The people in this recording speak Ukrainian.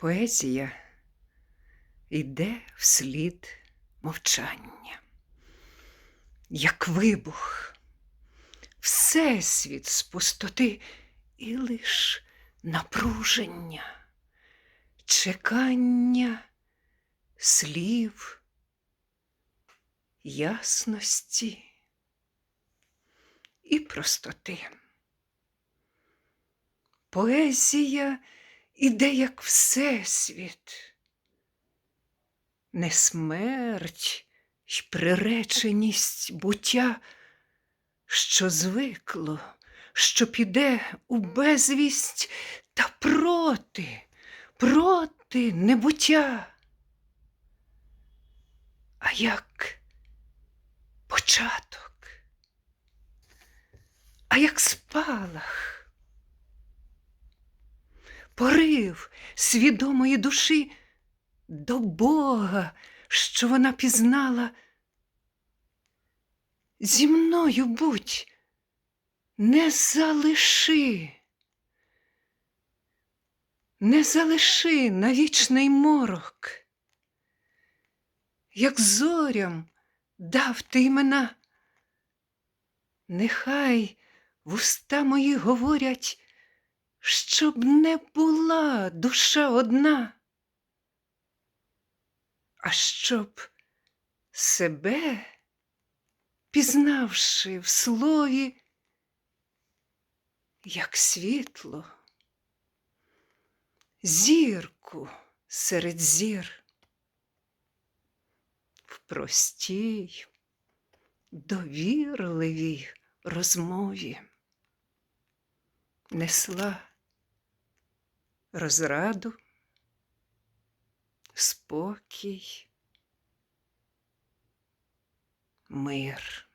Поезія йде вслід мовчання, як вибух, всесвіт з пустоти і лиш напруження, чекання слів, ясності і простоти. Поезія іде як всесвіт, не смерть й приреченість буття, що звикло, що піде у безвість та проти, проти небуття. А як початок, а як спалах порив свідомої душі до Бога, що вона пізнала. Зі мною будь, не залиши, не залиши на вічний морок, як зорям дав ти імена, нехай вуста мої говорять щоб не була душа одна, а щоб себе, пізнавши в слові, як світло, зірку серед зір, в простій, довірливій розмові несла розраду, спокій, мир.